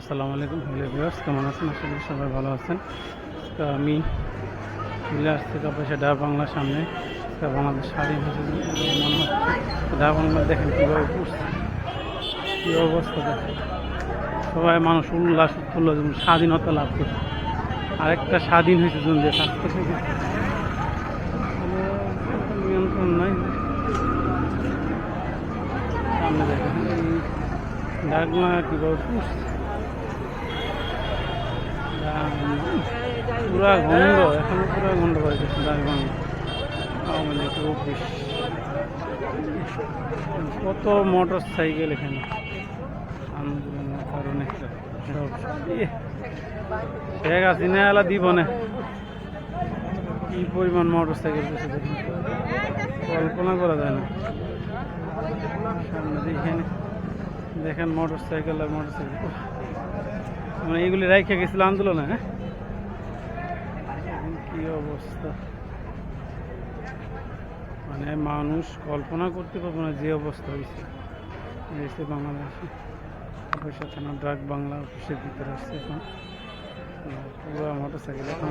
আসসালামু আলাইকুম, hello viewers, কেমন আছেন? আশা করি সবাই ভালো আছেন। তো আমি চলে আসছি কাপাসা ডা বাংলার সামনে। তো বাংলাদেশ স্বাধীন হয়েছে মনে হচ্ছে ডা বাংলা দেখেন কীভাবে পড়ছে, কী অবস্থা দেখেন। সবাই মানুষ উল্লাস, উৎফুল্ল, যেমন স্বাধীনতা লাভ করছে আরেকটা স্বাধীন হয়েছে জন দেশ আজকে থেকে নিয়ন্ত্রণ নাই। সামনে দেখেন ডাকনা কীভাবে পুষছে পুরা গন্ধ এখনও পুরা গন্ধ পাইতেছে ডাকবাংলা কত মোটর সাইকেল এখানে। আন্দোলনের কারণে ইয়ে, শেখ হাসিনা এলা দিব না কি পরিমাণ মোটর সাইকেল কল্পনা করা যায় না। সামনে দেখেন। দেখেন মোটর সাইকেল আর মোটর সাইকেল মানে এগুলি রাইখে গেছিল আন্দোলনে হ্যাঁ? এখন কি অবস্থা? মানে মানুষ কল্পনা করতে পারব না যে অবস্থা হয়েছে। হয়েছে বাংলাদেশে পয়সা থানা ড্রাগ বাংলা অফিসের ভিতরে আসছে এখন? পুরো মোটর সাইকেল এখন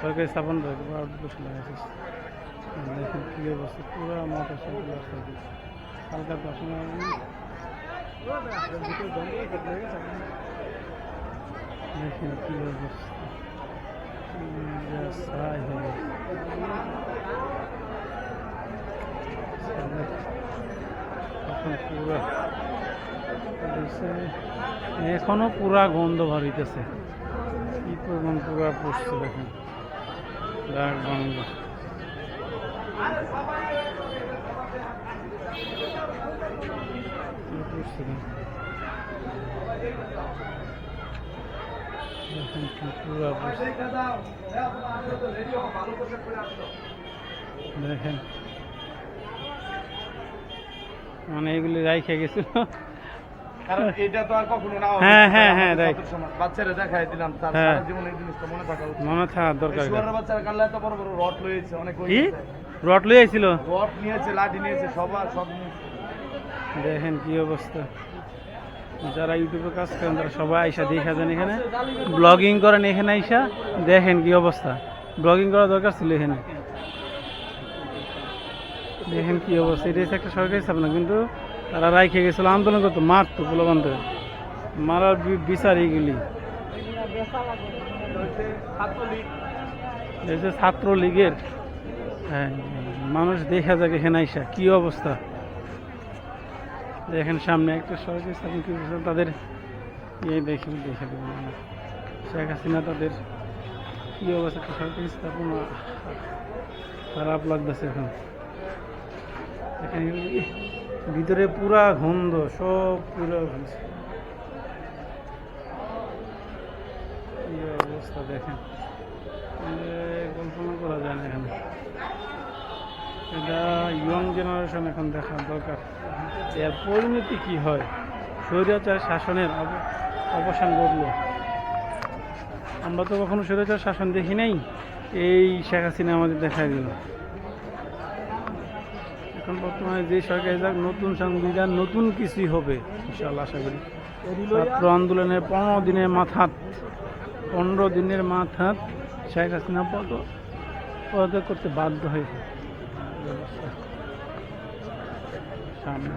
সরকারি স্থাপন দেখেন কী অবস্থা, পুরো মোটর সাইকেল রাস্তা দিয়ে হালকা দর্শন দেখেন কী অবস্থা উম, যা ছাই হয়ে এখন পুরা গন্ধ ভরিতেছে কি পরিমাণ পুরা পড়ছে দেখেন। দেখেন। মানে এগুলি রাইখে গেছিল কারণ এটা তো আর কখনো না হ্যাঁ, হ্যাঁ, হ্যাঁ, right. বাচ্চারা দেখাই দিলাম তার হ্যাঁ। সারা জীবন এই জিনিসটা মনে থাকা মনে থাকার দরকার বাচ্চারা কানলে এত বড় বড় রড লয়েছে অনেক রট লই আইছিল? রড নিয়েছে লাঠি নিয়েছে সবার সব নিয়েছে। দেখেন কি অবস্থা। যারা ইউটিউবে কাজ করেন তারা সবাই আইসা দেখা যান এখানে। ব্লগিং করেন এখানে আইসা দেখেন কি অবস্থা। ব্লগিং করা দরকার ছিল এখানে। দেখেন কি অবস্থা। এটা একটা সরকারি স্থাপনা কিন্তু তারা রাইখে গেছিল আন্দোলন করতো মারতো পোলাবন্ধ মারার বিচার এইগুলি। ছাত্রলীগের মানুষ দেখা যাক এখানে আইসা কি অবস্থা। দেখেন সামনে একটা সরকারি স্থাপন তাদের ইয়ে দেখি, দেখে দেবো। শেখ হাসিনা তাদের কি অবস্থা? একটা সরকারি স্থাপনা খারাপ লাগতেছে এখন। এখানে ভিতরে পুরা গন্ধ, সব পুরো অবস্থা দেখেন? কল্পনা করা যায় না এখানে। এটা ইয়ং জেনারেশন এখন দেখার দরকার। এর পরিণতি কি হয়? স্বৈরাচার শাসনের অব- অবসান ঘটলো। আমরা তো কখনো স্বৈরাচার শাসন দেখি নাই। এই শেখ হাসিনা আমাদের দেখা দিল। এখন বর্তমানে যে সরকারি যাক, নতুন সংবিধান, নতুন কিছুই হবে ইনশাল্লাহ আশা করি। ছাত্র আন্দোলনের পনেরো দিনের মাথাত, পনেরো দিনের মাথাত শেখ হাসিনা পদ পদত্যাগ করতে বাধ্য হয়েছে। সামনে।